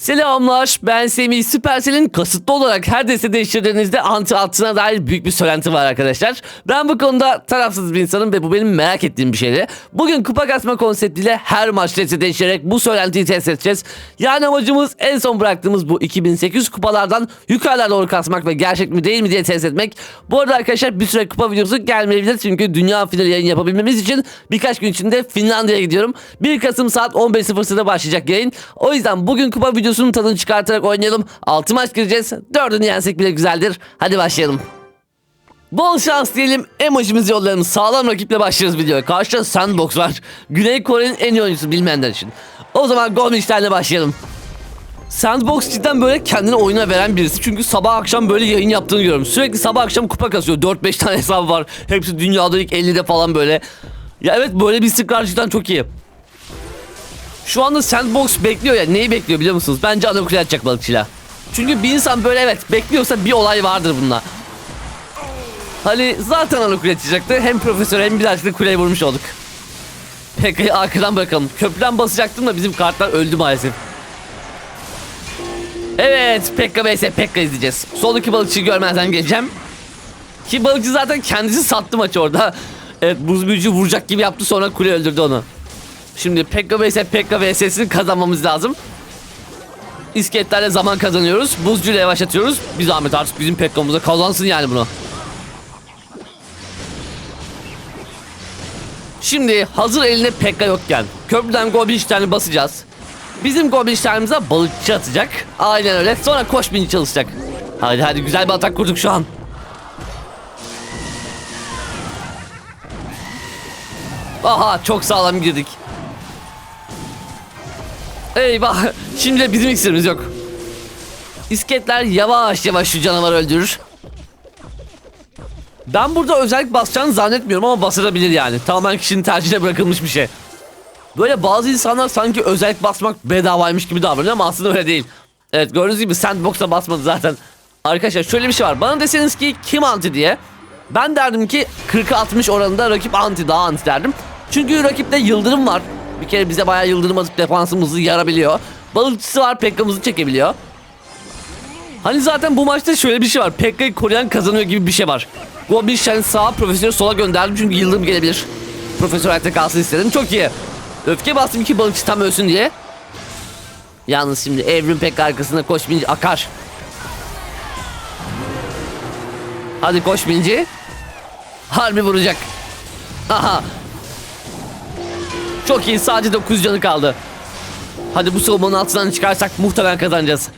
Selamlar ben Semih Süpersel'in kasıtlı olarak her deste değiştirdiğinizde anti altına dair büyük bir söylenti var arkadaşlar. Ben bu konuda tarafsız bir insanım ve bu benim merak ettiğim bir şeydi. Bugün kupa kasma konseptiyle her maç deste değiştirerek bu söylentiyi test edeceğiz. Yani amacımız en son bıraktığımız bu 2800 kupalardan yukarılara doğru kasmak ve gerçek mi değil mi diye test etmek. Bu arada arkadaşlar bir süre kupa videosu gelmeyebilir çünkü dünya finali yayın yapabilmemiz için birkaç gün içinde Finlandiya'ya gidiyorum. 1 Kasım saat 15.00'da başlayacak yayın. O yüzden bugün kupa videosunun tadını çıkartarak oynayalım. 6 maç gireceğiz. 4'ünü yensek bile güzeldir. Hadi başlayalım. Bol şans diyelim. Emojimizi yollayalım. Sağlam rakiple başlıyoruz videoya. Karşıda Sandbox var. Güney Kore'nin en iyi oyuncusu bilmeyenler için. O zaman Goldmünstein'le başlayalım. Sandbox cidden böyle kendini oyuna veren birisi. Çünkü sabah akşam böyle yayın yaptığını görüyorum. Sürekli sabah akşam kupa kasıyor. 4-5 tane hesabı var. Hepsi dünyada ilk 50'de falan böyle. Ya evet böyle bir istikrar cidden çok iyi. Şu anda Sandbox bekliyor ya. Neyi bekliyor biliyor musunuz? Bence ana kule atacak balıkçıyla. Çünkü bir insan böyle evet bekliyorsa bir olay vardır bunda. Hani zaten ana kule açacaktı. Hem profesör hem birazcık da kuleyi vurmuş olduk. Pekka'yı arkadan bırakalım. Köprüden basacaktım da bizim kartlar öldü maalesef. Evet Pekka vs Pekka izleyeceğiz. Soldaki balıkçıyı görmezden geleceğim. Ki balıkçı zaten kendisi sattı maçı orada. Evet buz büyücü vuracak gibi yaptı sonra kule öldürdü onu. Şimdi Pekka vs Pekka vs'sini kazanmamız lazım. İskeletlerle zaman kazanıyoruz. Buzcuyla yavaşlatıyoruz. Bir zahmet artık bizim Pekka'mıza kazansın yani bunu. Şimdi hazır eline Pekka yokken köprüden Goblinstein'i basacağız. Bizim Goblinstein'imize balıkçı atacak. Aynen öyle. Sonra koş bini çalışacak. Hadi hadi güzel bir atak kurduk şu an. Aha çok sağlam girdik. Eyvah. Şimdi bizim iksirimiz yok. İsketler yavaş yavaş şu canavarı öldürür. Ben burada özellik basacağını zannetmiyorum ama basılabilir yani. Tamamen kişinin tercihine bırakılmış bir şey. Böyle bazı insanlar sanki özellik basmak bedavaymış gibi davranıyor ama aslında öyle değil. Evet gördüğünüz gibi sandbox'a basmadı zaten. Arkadaşlar şöyle bir şey var. Bana deseniz ki kim anti diye. Ben derdim ki 40'a 60 oranında rakip anti daha anti derdim. Çünkü rakipte yıldırım var. Bir kere bize bayağı yıldırım atıp defansımızı yarabiliyor. Balıkçısı var Pekka'mızı çekebiliyor. Hani zaten bu maçta şöyle bir şey var. Pekka'yı koruyan kazanıyor gibi bir şey var. Goblin Shen sağa profesörü sola gönderdim çünkü yıldırım gelebilir. Profesör hayatta kalsın istedim. Çok iyi. Öfke bastım ki balıkçı tam ölsün diye. Yalnız şimdi Evrim Pekka arkasında koş binci akar. Hadi koş binci. Harbi vuracak. Aha. Çok iyi sadece 9 canı kaldı. Hadi bu savunmanın altından çıkarsak muhtemelen kazanacağız.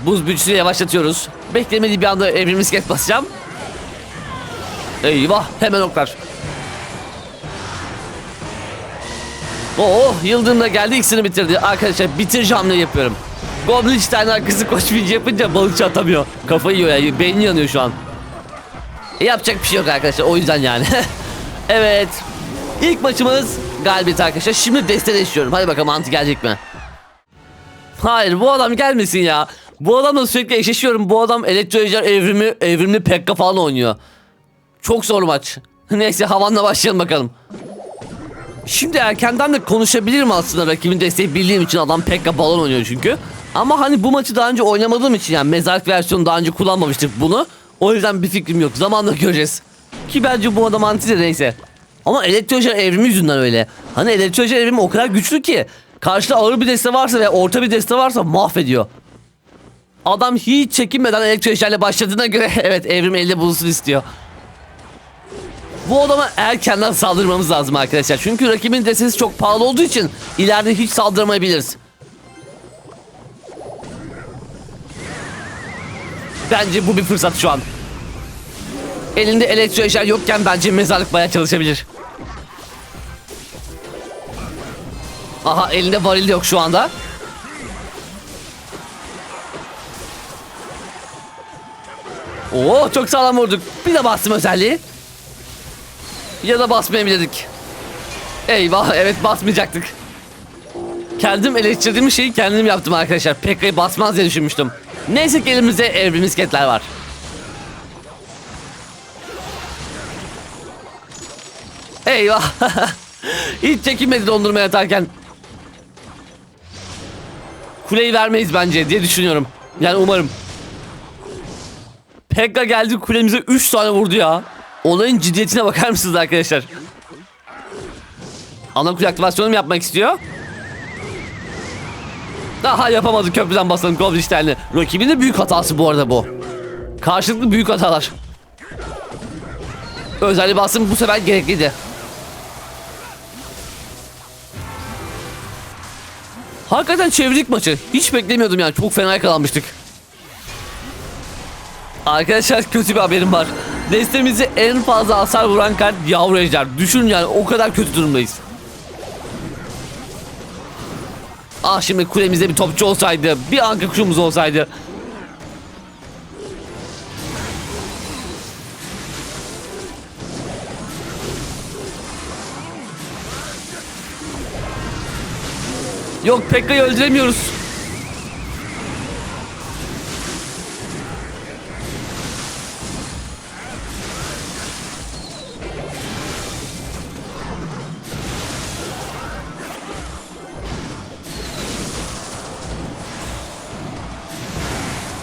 Buz büyücüsüyle yavaşlatıyoruz. Beklemediği bir anda evrim isket basacağım. Eyvah hemen oklar. Oo Yıldırım da geldi ikisini bitirdi. Arkadaşlar bitirici hamle yapıyorum. Goblin Stein arkası koşmayınca yapınca balıkçı atamıyor. Kafayı yiyor ya beyni yanıyor şu an. E, yapacak bir şey yok arkadaşlar o yüzden yani. evet. İlk maçımız galibiyet arkadaşlar. Şimdi deste istiyorum. Hadi bakalım anti gelecek mi? Hayır bu adam gelmesin ya. Bu adamla sürekli eşleşiyorum. Bu adam elektro ejder evrimi, evrimli Pekka falan oynuyor. Çok zor maç. Neyse havanla başlayalım bakalım. Şimdi erkenden de konuşabilirim aslında rakibin desteği bildiğim için adam Pekka balon oynuyor çünkü. Ama hani bu maçı daha önce oynamadığım için yani mezarlık versiyonu daha önce kullanmamıştık bunu. O yüzden bir fikrim yok. Zamanla göreceğiz. Ki bence bu adam anti de neyse. Ama elektrojen evrimi yüzünden öyle. Hani elektrojen evrimi o kadar güçlü ki. Karşıda ağır bir deste varsa ve orta bir deste varsa mahvediyor. Adam hiç çekinmeden elektrojenle başladığına göre evet evrim elde bulunsun istiyor. Bu adama erkenden saldırmamız lazım arkadaşlar. Çünkü rakibin destesi çok pahalı olduğu için ileride hiç saldıramayabiliriz. Bence bu bir fırsat şu an. Elinde elektro ejder yokken bence mezarlık bayağı çalışabilir. Aha elinde varil yok şu anda. Oo çok sağlam vurduk. Bir de bastım özelliği. Ya da basmayabilirdik. Eyvah evet basmayacaktık. Kendim eleştirdiğim şeyi kendim yaptım arkadaşlar. Pekka'yı basmaz diye düşünmüştüm. Neyse ki elimizde evrim misketler var. Eyvah. Hiç çekinmedi dondurma yatarken. kuleyi vermeyiz bence diye düşünüyorum. Yani umarım. Pekka geldi kulemize 3 tane vurdu ya. Olayın ciddiyetine bakar mısınız arkadaşlar? Ana kule aktivasyonu mu yapmak istiyor? Daha yapamadı köprüden basalım Goblin Rakibin de büyük hatası bu arada bu. Karşılıklı büyük hatalar. Özelliği basım bu sefer gerekliydi. Hakikaten çevirdik maçı. Hiç beklemiyordum yani. Çok fena yakalanmıştık. Arkadaşlar kötü bir haberim var. Destemizi en fazla hasar vuran kart yavru ejder. Düşün yani o kadar kötü durumdayız. Ah şimdi kulemizde bir topçu olsaydı, bir anka kuşumuz olsaydı. Yok Pekka'yı öldüremiyoruz.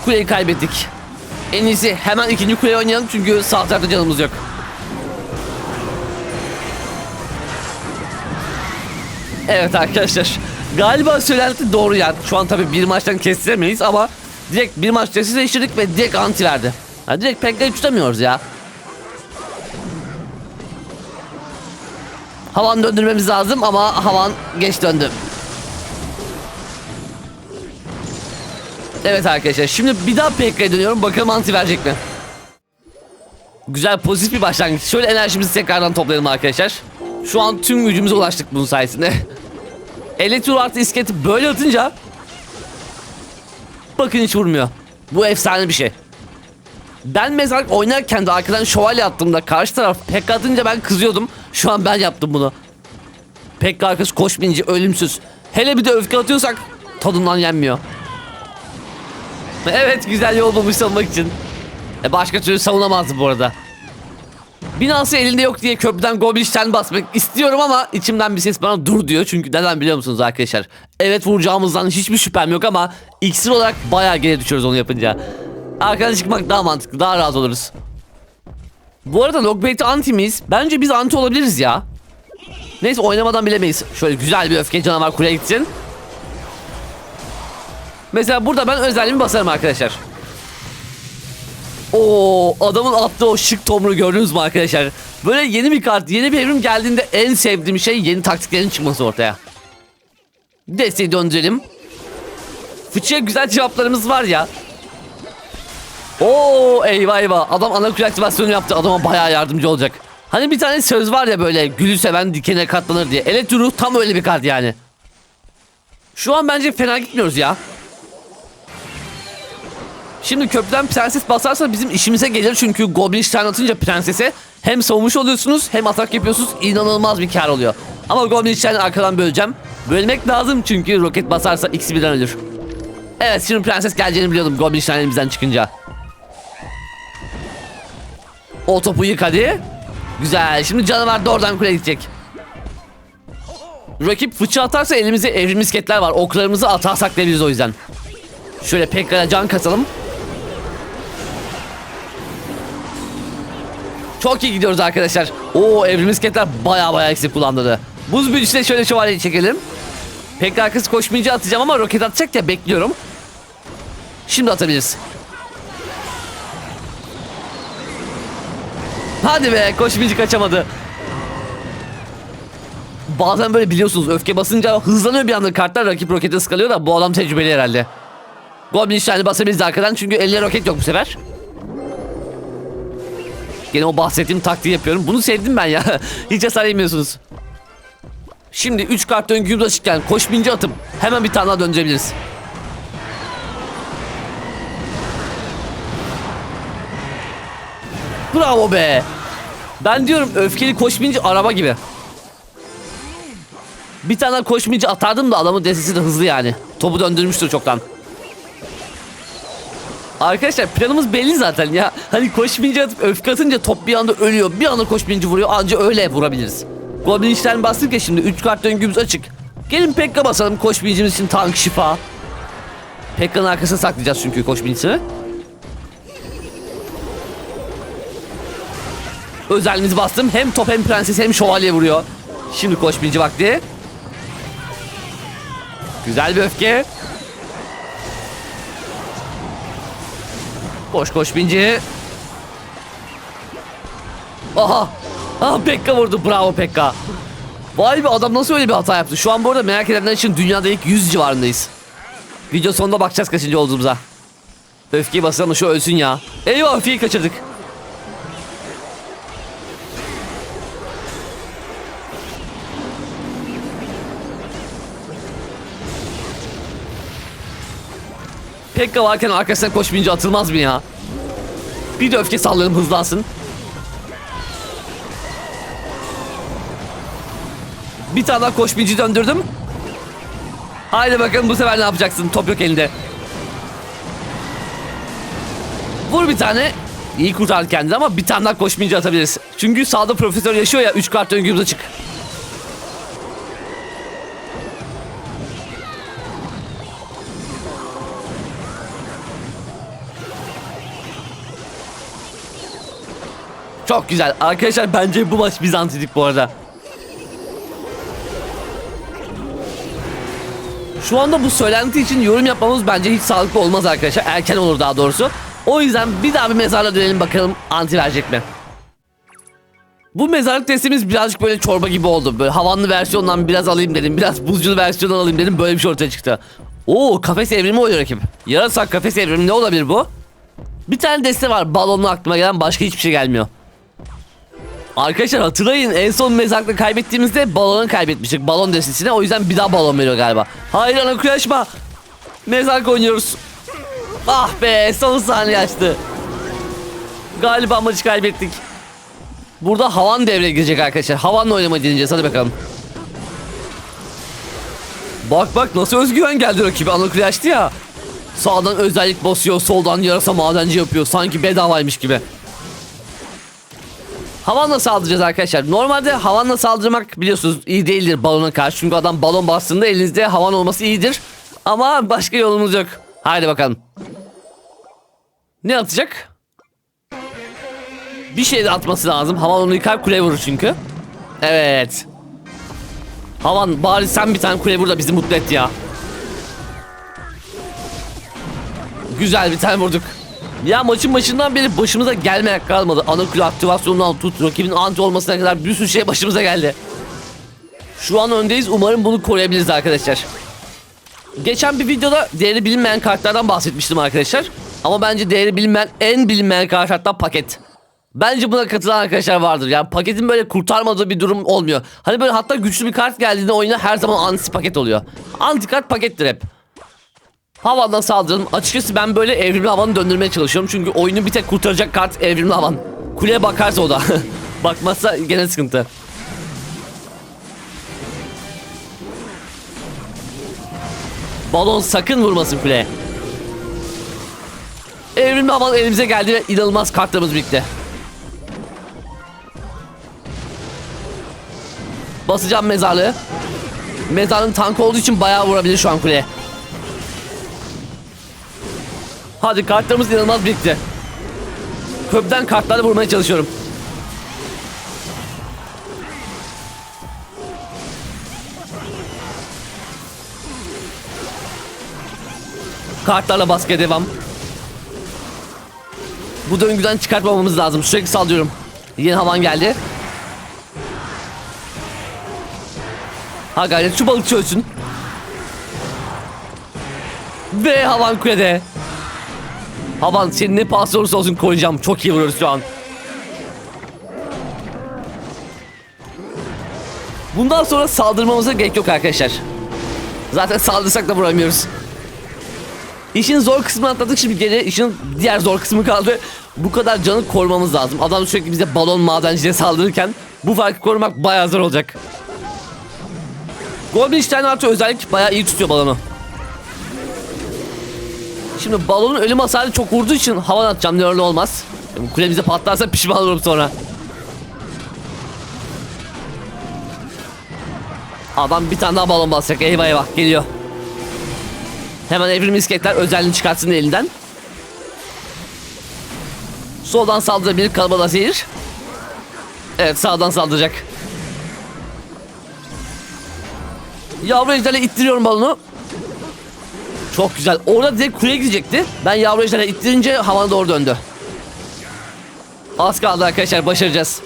Kuleyi kaybettik. En iyisi hemen ikinci kuleyi oynayalım çünkü sağ tarafta canımız yok. Evet arkadaşlar. Galiba söylenti doğru yani. Şu an tabii bir maçtan kestiremeyiz ama direkt bir maç değiştirdik ve direkt anti verdi. Ha, direkt Pekka'yı tutamıyoruz ya. Havan döndürmemiz lazım ama havan geç döndü. Evet arkadaşlar şimdi bir daha PK'ya dönüyorum bakalım anti verecek mi? Güzel pozitif bir başlangıç. Şöyle enerjimizi tekrardan toplayalım arkadaşlar. Şu an tüm gücümüze ulaştık bunun sayesinde. Elektro artı iskeleti böyle atınca Bakın hiç vurmuyor. Bu efsane bir şey. Ben mezarlık oynarken de arkadan şövalye attığımda karşı taraf pek atınca ben kızıyordum. Şu an ben yaptım bunu. Pek arkası koşmayınca ölümsüz. Hele bir de öfke atıyorsak tadından yenmiyor. Evet güzel yol bulmuş savunmak için. E başka türlü savunamazdı bu arada. Binası elinde yok diye köprüden Goblinstein basmak istiyorum ama içimden bir ses bana dur diyor. Çünkü neden biliyor musunuz arkadaşlar? Evet vuracağımızdan hiçbir şüphem yok ama iksir olarak bayağı geri düşüyoruz onu yapınca. Arkadan çıkmak daha mantıklı, daha rahat oluruz. Bu arada Lockbait'i anti miyiz? Bence biz anti olabiliriz ya. Neyse oynamadan bilemeyiz. Şöyle güzel bir öfke canavar kuleye gitsin. Mesela burada ben özelliğimi basarım arkadaşlar. Oo adamın attığı o şık tomru gördünüz mü arkadaşlar? Böyle yeni bir kart, yeni bir evrim geldiğinde en sevdiğim şey yeni taktiklerin çıkması ortaya. Desteği döndürelim. Fıçıya güzel cevaplarımız var ya. Oo eyvah eyvah. Adam ana kule aktivasyonu yaptı. Adama bayağı yardımcı olacak. Hani bir tane söz var ya böyle gülü seven dikene katlanır diye. Elektro tam öyle bir kart yani. Şu an bence fena gitmiyoruz ya. Şimdi köprüden prenses basarsa bizim işimize gelir çünkü Goblin Stein atınca prensese hem savunmuş oluyorsunuz hem atak yapıyorsunuz inanılmaz bir kar oluyor. Ama Goblin Stein'i arkadan böleceğim. Bölmek lazım çünkü roket basarsa ikisi birden ölür. Evet şimdi prenses geleceğini biliyordum Goblin Stein elimizden çıkınca. O topu yık hadi. Güzel şimdi canavar doğrudan kuleye gidecek. Rakip fıçı atarsa elimizde evrim misketler var. Oklarımızı atağa saklayabiliriz o yüzden. Şöyle Pekka'ya can katalım. Çok iyi gidiyoruz arkadaşlar. Oo evrim misketler baya baya eksik kullandırdı. Buz büyücüsüne şöyle şövalyeyi çekelim. Pekka arkası koşmayınca atacağım ama roket atacak ya bekliyorum. Şimdi atabiliriz. Hadi be koşmayınca kaçamadı. Bazen böyle biliyorsunuz öfke basınca hızlanıyor bir anda kartlar rakip roketi ıskalıyor da bu adam tecrübeli herhalde. Goblin işlerini basabiliriz arkadan çünkü eline roket yok bu sefer. Gene o bahsettiğim taktiği yapıyorum. Bunu sevdim ben ya. Hiç hasar yemiyorsunuz. Şimdi 3 kart döngümüz açıkken koşmayınca atıp hemen bir tane daha döndürebiliriz. Bravo be. Ben diyorum öfkeli koşmayınca araba gibi. Bir tane koşmayınca atardım da adamın destesi de hızlı yani. Topu döndürmüştür çoktan. Arkadaşlar planımız belli zaten ya. Hani koşmayınca atıp öfke atınca top bir anda ölüyor. Bir anda koşmayınca vuruyor. Anca öyle vurabiliriz. Goblin işlerini bastık ya şimdi 3 kart döngümüz açık. Gelin Pekka basalım koşmayıcımız için tank şifa. Pekka'nın arkasına saklayacağız çünkü koşbincisi. Özelliğimizi bastım. Hem top hem prenses hem şövalye vuruyor. Şimdi koşbinci vakti. Güzel bir öfke. Koş koş binci. Aha. Aha Pekka vurdu. Bravo Pekka. Vay be adam nasıl öyle bir hata yaptı. Şu an bu arada merak edenler için dünyada ilk 100 civarındayız. Video sonunda bakacağız kaçıncı olduğumuza. Öfkeyi basalım şu ölsün ya. Eyvah öfkeyi kaçırdık. Pekka varken arkasına koşmayınca atılmaz mı ya? Bir de öfke sallayalım hızlansın. Bir tane daha koşmayıcı döndürdüm. Haydi bakalım bu sefer ne yapacaksın? Top yok elinde. Vur bir tane. İyi kurtardı kendini ama bir tane daha koşmayınca atabiliriz. Çünkü sağda profesör yaşıyor ya 3 kart döngümüz açık. Çok güzel. Arkadaşlar bence bu maç Bizantilik bu arada. Şu anda bu söylenti için yorum yapmamız bence hiç sağlıklı olmaz arkadaşlar. Erken olur daha doğrusu. O yüzden bir daha bir mezarla dönelim bakalım anti verecek mi? Bu mezarlık testimiz birazcık böyle çorba gibi oldu. Böyle havanlı versiyondan biraz alayım dedim. Biraz buzculu versiyondan alayım dedim. Böyle bir şey ortaya çıktı. Oo kafes evrimi oluyor rakip. Yarasa kafes evrimi ne olabilir bu? Bir tane deste var. Balonlu aklıma gelen başka hiçbir şey gelmiyor. Arkadaşlar hatırlayın en son mezarlıkta kaybettiğimizde balonu kaybetmiştik. Balon destesine o yüzden bir daha balon veriyor galiba. Hayır ana kıyaşma. Mezarlık oynuyoruz. Ah be son saniye açtı. Galiba maçı kaybettik. Burada havan devreye girecek arkadaşlar. Havanla oynamayı deneyeceğiz hadi bakalım. Bak bak nasıl özgüven geldi rakibi Anakuli açtı ya. Sağdan özellik basıyor, soldan yarasa madenci yapıyor. Sanki bedavaymış gibi. Havanla saldıracağız arkadaşlar. Normalde havanla saldırmak biliyorsunuz iyi değildir balona karşı. Çünkü adam balon bastığında elinizde havan olması iyidir. Ama başka yolumuz yok. Haydi bakalım. Ne atacak? Bir şey de atması lazım. Havan onu yıkar kule vurur çünkü. Evet. Havan bari sen bir tane kule vur da bizi mutlu et ya. Güzel bir tane vurduk. Ya maçın başından beri başımıza gelmeyerek kalmadı. Ana kule aktivasyonundan tut rakibin anti olmasına kadar bir sürü şey başımıza geldi. Şu an öndeyiz. Umarım bunu koruyabiliriz arkadaşlar. Geçen bir videoda değeri bilinmeyen kartlardan bahsetmiştim arkadaşlar. Ama bence değeri bilinmeyen en bilinmeyen kart hatta paket. Bence buna katılan arkadaşlar vardır. Yani paketin böyle kurtarmadığı bir durum olmuyor. Hani böyle hatta güçlü bir kart geldiğinde oyuna her zaman anti paket oluyor. Anti kart pakettir hep. Havandan saldıralım. Açıkçası ben böyle evrimli havanı döndürmeye çalışıyorum. Çünkü oyunu bir tek kurtaracak kart evrimli havan. Kuleye bakarsa o da. Bakmazsa gene sıkıntı. Balon sakın vurmasın kuleye. Evrimli havan elimize geldi ve inanılmaz kartlarımız birlikte. Basacağım mezarlığı. Mezarlığın tank olduğu için bayağı vurabilir şu an kuleye. Hadi kartlarımız inanılmaz birikti. Köprüden kartları vurmaya çalışıyorum. Kartlarla baskıya devam. Bu döngüden çıkartmamamız lazım. Sürekli saldırıyorum. Yeni havan geldi. Ha gayret şu balıkçı ölsün. Ve havan kulede. Havan senin ne pahası olursa olsun koyacağım. Çok iyi vuruyoruz şu an. Bundan sonra saldırmamıza gerek yok arkadaşlar. Zaten saldırsak da vuramıyoruz. İşin zor kısmını atladık şimdi geri işin diğer zor kısmı kaldı. Bu kadar canı korumamız lazım. Adam sürekli bize balon madenciliğe saldırırken bu farkı korumak bayağı zor olacak. Goblin Stein artı özellik bayağı iyi tutuyor balonu. Şimdi balonun ölüm hasarı çok vurduğu için havan atacağım ne öyle olmaz. Kulemize patlarsa pişman olurum sonra. Adam bir tane daha balon basacak eyvah eyvah geliyor. Hemen evrim misketler özelliğini çıkartsın elinden. Soldan saldırabilir kalabalığa zehir. Evet sağdan saldıracak. Yavru ejderle ittiriyorum balonu. Çok güzel. Orada direkt kuleye gidecekti. Ben yavru ejderle ittirince havana doğru döndü. Az kaldı arkadaşlar başaracağız.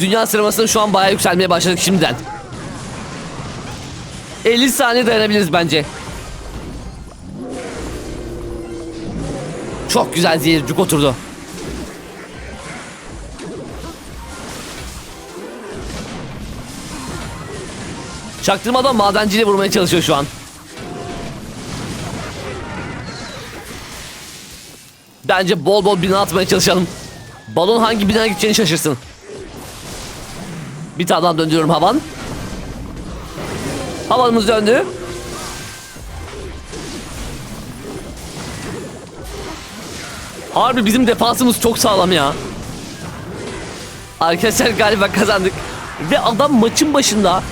Dünya sıralamasında şu an bayağı yükselmeye başladık şimdiden. 50 saniye dayanabiliriz bence. Çok güzel zehir cuk oturdu. Çaktırmadan madenciyle vurmaya çalışıyor şu an. Bence bol bol bina atmaya çalışalım. Balon hangi binaya gideceğini şaşırsın. Bir tane daha döndürüyorum havan. Havanımız döndü. Harbi bizim defansımız çok sağlam ya. Arkadaşlar galiba kazandık. Ve adam maçın başında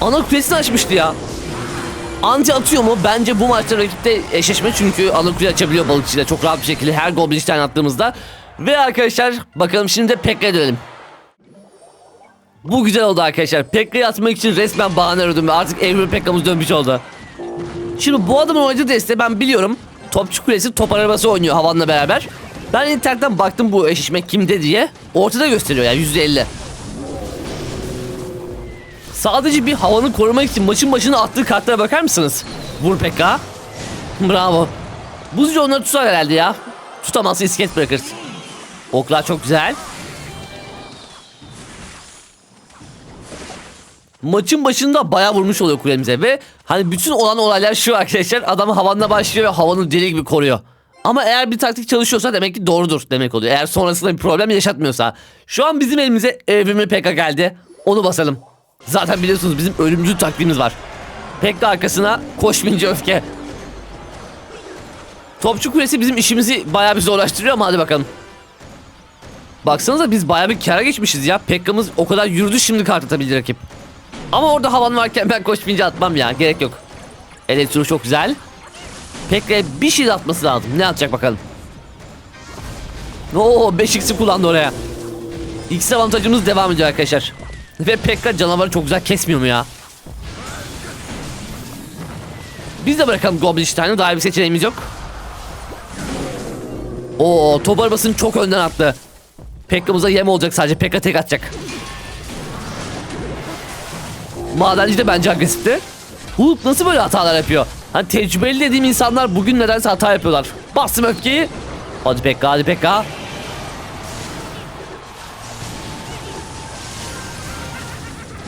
ana kulesini açmıştı ya. Anca atıyor mu? Bence bu maçta rakipte eşleşme çünkü kule açabiliyor balıkçıyla çok rahat bir şekilde her goblin işten attığımızda. Ve arkadaşlar bakalım şimdi de Pekka'ya dönelim. Bu güzel oldu arkadaşlar. Pekka'yı atmak için resmen bahane aradım artık Evrim Pekka'mız dönmüş oldu. Şimdi bu adamın oynadığı deste ben biliyorum. Topçu Kulesi top arabası oynuyor Havan'la beraber. Ben internetten baktım bu eşleşme kimde diye. Ortada gösteriyor yani %50. Sadece bir havanı korumak için maçın başına attığı kartlara bakar mısınız? Vur Pekka. Bravo. Buzcu onları tutar herhalde ya. Tutamazsa iskelet bırakır. Oklar çok güzel. Maçın başında bayağı vurmuş oluyor kulemize ve hani bütün olan olaylar şu arkadaşlar adam havanla başlıyor ve havanı deli gibi koruyor. Ama eğer bir taktik çalışıyorsa demek ki doğrudur demek oluyor. Eğer sonrasında bir problem yaşatmıyorsa. Şu an bizim elimize evrimli PK geldi. Onu basalım. Zaten biliyorsunuz bizim ölümcül taktiğimiz var. PK arkasına koşmayınca öfke. Topçu kulesi bizim işimizi bayağı bir zorlaştırıyor ama hadi bakalım. Baksanıza biz bayağı bir kara geçmişiz ya. Pekka'mız o kadar yürüdü şimdi kart atabilir rakip. Ama orada havan varken ben koşmayınca atmam ya. Gerek yok. Elektro çok güzel. Pekka'ya bir şey de atması lazım. Ne atacak bakalım. Oo 5x'i kullandı oraya. X avantajımız devam ediyor arkadaşlar. Ve Pekka canavarı çok güzel kesmiyor mu ya? Biz de bırakalım Goblin Stein'ı. Daha bir seçeneğimiz yok. Oo top arabasını çok önden attı. Pekka'mıza yem olacak sadece. Pekka tek atacak. Madenci de bence agresifti. Hulk nasıl böyle hatalar yapıyor? Hani tecrübeli dediğim insanlar bugün nedense hata yapıyorlar. Bastım öfkeyi. Hadi Pekka hadi Pekka.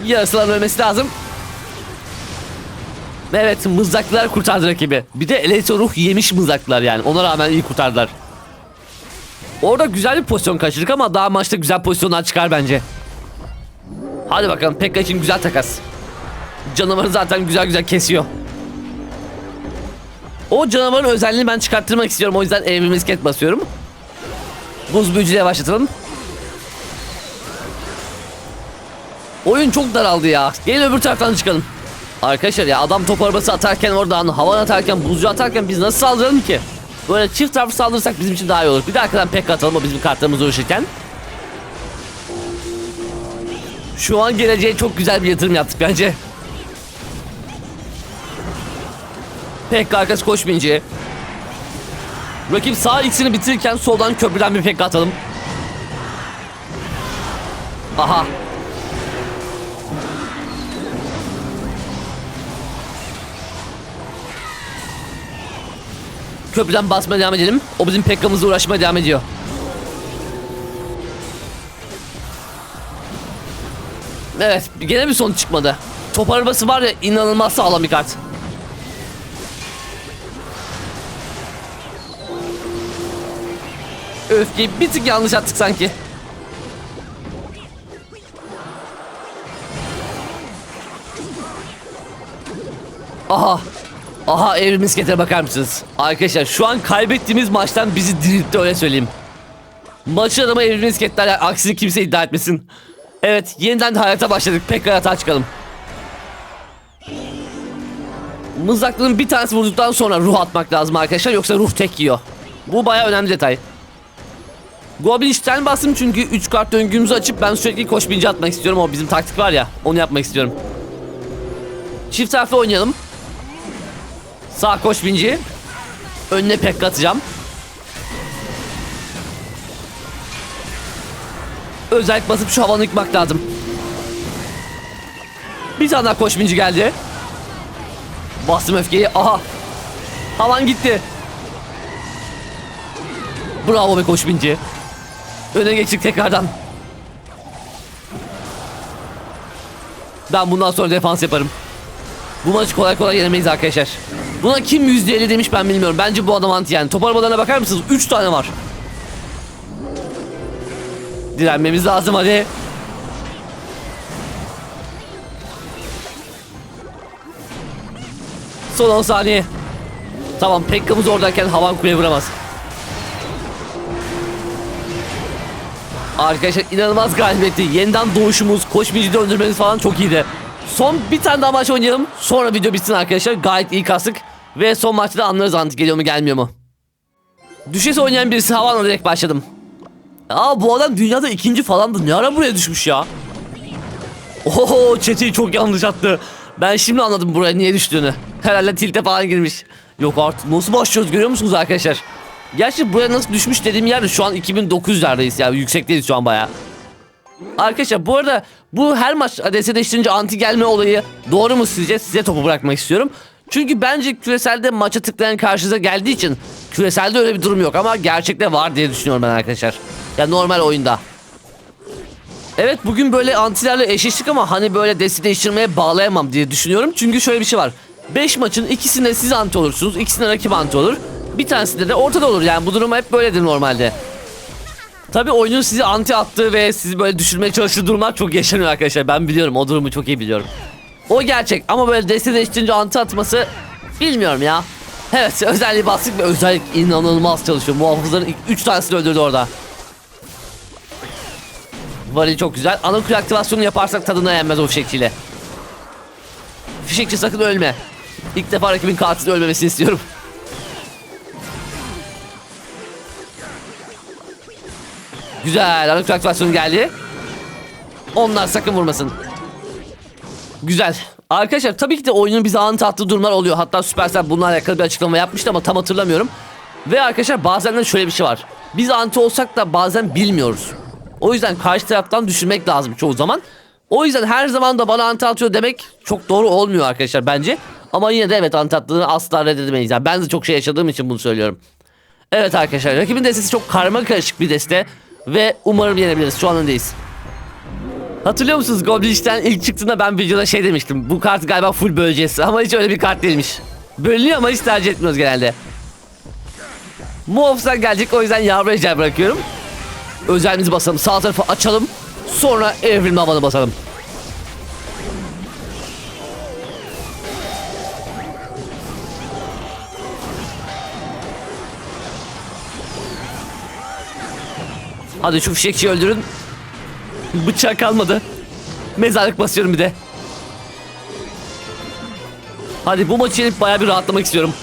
Yarısıların ölmesi lazım. Evet mızraklılar kurtardı rakibi. Bir de elektro ruh yemiş mızraklılar yani. Ona rağmen iyi kurtardılar. Orada güzel bir pozisyon kaçırdık ama daha maçta güzel pozisyonlar çıkar bence. Hadi bakalım Pekka için güzel takas. Canavarı zaten güzel güzel kesiyor. O canavarın özelliğini ben çıkarttırmak istiyorum. O yüzden evrim isket basıyorum. Buz büyücüyle başlatalım. Oyun çok daraldı ya. Gelin öbür taraftan çıkalım. Arkadaşlar ya adam top arabası atarken oradan havan atarken buzcu atarken biz nasıl saldıralım ki? Böyle çift tarafı saldırırsak bizim için daha iyi olur. Bir de arkadan pek atalım o bizim kartlarımız uğraşırken. Şu an geleceğe çok güzel bir yatırım yaptık bence. Pek arkası koşmayınca. Rakip sağ x'ini bitirirken soldan köprüden bir pek atalım. Aha. Köprüden basmaya devam edelim. O bizim Pekka'mızla uğraşmaya devam ediyor. Evet, gene bir sonuç çıkmadı. Top arabası var ya inanılmaz sağlam bir kart. Öfkeyi bir tık yanlış attık sanki. Aha. Aha evrim miskete bakar mısınız? Arkadaşlar şu an kaybettiğimiz maçtan bizi diriltti öyle söyleyeyim. Maçın adamı evrim misketler aksini kimse iddia etmesin. Evet yeniden hayata başladık. Pekka hata çıkalım. Mızraklının bir tanesi vurduktan sonra ruh atmak lazım arkadaşlar yoksa ruh tek yiyor. Bu baya önemli detay. Goblin Stern bastım çünkü 3 kart döngümüzü açıp ben sürekli koş binci atmak istiyorum. O bizim taktik var ya onu yapmak istiyorum. Çift taraflı oynayalım. Sağ koş binci. Önüne pek atacağım. Özellik basıp şu havanı yıkmak lazım. Bir tane daha koş binci geldi. Bastım öfkeyi. Aha. Havan gitti. Bravo be koş binci. Öne geçtik tekrardan. Ben bundan sonra defans yaparım. Bu maçı kolay kolay yenemeyiz arkadaşlar. Buna kim %50 demiş ben bilmiyorum. Bence bu adam anti yani. Top arabalarına bakar mısınız? 3 tane var. Direnmemiz lazım hadi. Son 10 saniye. Tamam Pekka'mız oradayken havan kuleye vuramaz. Arkadaşlar inanılmaz galibiyetti. Yeniden doğuşumuz, koşmayıcı döndürmeniz falan çok iyiydi. Son bir tane daha maç oynayalım. Sonra video bitsin arkadaşlar. Gayet iyi kastık. Ve son maçta da anlarız antik geliyor mu gelmiyor mu. Düşes oynayan birisi havanla direkt başladım. Aa bu adam dünyada ikinci falandı. Ne ara buraya düşmüş ya? Oho çeteyi çok yanlış attı. Ben şimdi anladım buraya niye düştüğünü. Herhalde tilte falan girmiş. Yok artık nasıl başlıyoruz görüyor musunuz arkadaşlar? Gerçi buraya nasıl düşmüş dediğim yerde şu an 2900'lerdeyiz yani yüksekteyiz şu an baya. Arkadaşlar bu arada bu her maç adrese değiştirince anti gelme olayı doğru mu sizce? Size topu bırakmak istiyorum. Çünkü bence küreselde maça tıklayan karşınıza geldiği için küreselde öyle bir durum yok ama gerçekte var diye düşünüyorum ben arkadaşlar. Ya normal oyunda. Evet bugün böyle antilerle eşleştik ama hani böyle desi değiştirmeye bağlayamam diye düşünüyorum. Çünkü şöyle bir şey var. 5 maçın ikisinde siz anti olursunuz. ikisinde rakip anti olur. Bir tanesinde de ortada olur. Yani bu durum hep böyledir normalde. Tabi oyunun sizi anti attığı ve sizi böyle düşürmeye çalıştığı durumlar çok yaşanıyor arkadaşlar. Ben biliyorum o durumu çok iyi biliyorum. O gerçek ama böyle deste değiştirince anti atması bilmiyorum ya. Evet özelliği bastık ve özellik inanılmaz çalışıyor. Muhafızların 3 tanesini öldürdü orada. Varil çok güzel. Anakul aktivasyonu yaparsak tadına yenmez o fişekçiyle. Fişekçi sakın ölme. İlk defa rakibin katili ölmemesini istiyorum. Güzel. Anakul aktivasyonu geldi. Onlar sakın vurmasın. Güzel. Arkadaşlar tabii ki de oyunun bize anı tatlı durumlar oluyor. Hatta Supercell bununla alakalı bir açıklama yapmıştı ama tam hatırlamıyorum. Ve arkadaşlar bazen de şöyle bir şey var. Biz anti olsak da bazen bilmiyoruz. O yüzden karşı taraftan düşünmek lazım çoğu zaman. O yüzden her zaman da bana anti atıyor demek çok doğru olmuyor arkadaşlar bence. Ama yine de evet anti attığını asla reddedemeyiz. Yani ben de çok şey yaşadığım için bunu söylüyorum. Evet arkadaşlar rakibin destesi çok karma karışık bir deste. Ve umarım yenebiliriz. Şu an öndeyiz. Hatırlıyor musunuz Goblin'den ilk çıktığında ben videoda şey demiştim. Bu kart galiba full böleceğiz ama hiç öyle bir kart değilmiş. Bölünüyor ama hiç tercih etmiyoruz genelde. Muhafızlar gelecek o yüzden yavru bırakıyorum. Özelimizi basalım. Sağ tarafı açalım. Sonra evrilme havanı basalım. Hadi şu fişekçiyi öldürün. Bıçak kalmadı. Mezarlık basıyorum bir de. Hadi bu maçı yenip bayağı bir rahatlamak istiyorum.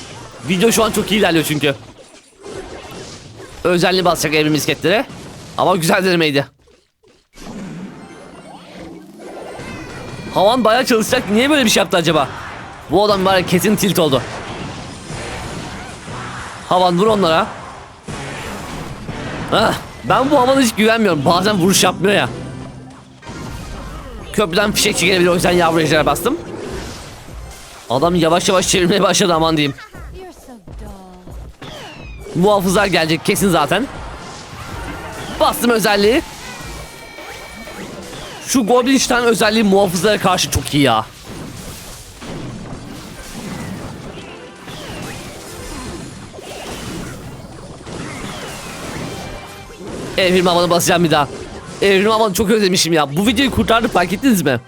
Video şu an çok iyi ilerliyor çünkü. Özelliği basacak evrim misketlere. Ama güzel denemeydi. Havan bayağı çalışacak. Niye böyle bir şey yaptı acaba? Bu adam var kesin tilt oldu. Havan vur onlara. Ah, ben bu havana hiç güvenmiyorum. Bazen vuruş yapmıyor ya. Köprüden fişekçi gelebilir o yüzden yavru ejdere bastım. Adam yavaş yavaş çevirmeye başladı aman diyeyim. Muhafızlar gelecek kesin zaten. Bastım özelliği. Şu Goblinstein özelliği muhafızlara karşı çok iyi ya. Evrim havanı basacağım bir daha. Evrim havanı çok özlemişim ya. Bu videoyu kurtardık fark ettiniz mi?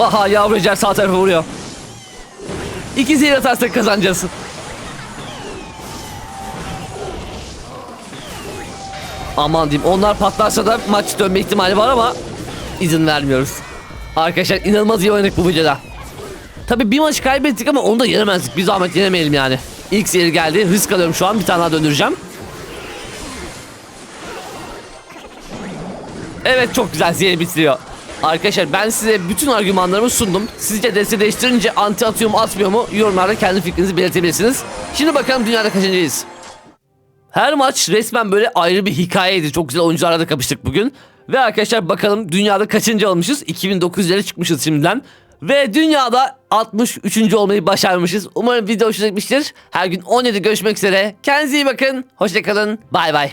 Aha yavru ejder sağ tarafa vuruyor. İki zehir atarsak kazanacağız. Aman diyeyim onlar patlarsa da maç dönme ihtimali var ama izin vermiyoruz. Arkadaşlar inanılmaz iyi oynadık bu videoda. Tabi bir maç kaybettik ama onu da yenemezdik. Bir zahmet yenemeyelim yani. İlk seyir geldi. Hız kalıyorum şu an. Bir tane daha döndüreceğim. Evet çok güzel seyir bitiriyor. Arkadaşlar ben size bütün argümanlarımı sundum. Sizce deste değiştirince anti atıyor mu atmıyor mu yorumlarda kendi fikrinizi belirtebilirsiniz. Şimdi bakalım dünyada kaçıncıyız. Her maç resmen böyle ayrı bir hikayeydi. Çok güzel oyuncularla da kapıştık bugün. Ve arkadaşlar bakalım dünyada kaçıncı olmuşuz? 2900'lere çıkmışız şimdiden. Ve dünyada 63. olmayı başarmışız. Umarım video hoşuna gitmiştir. Her gün 17 görüşmek üzere. Kendinize iyi bakın. Hoşçakalın. Bay bay.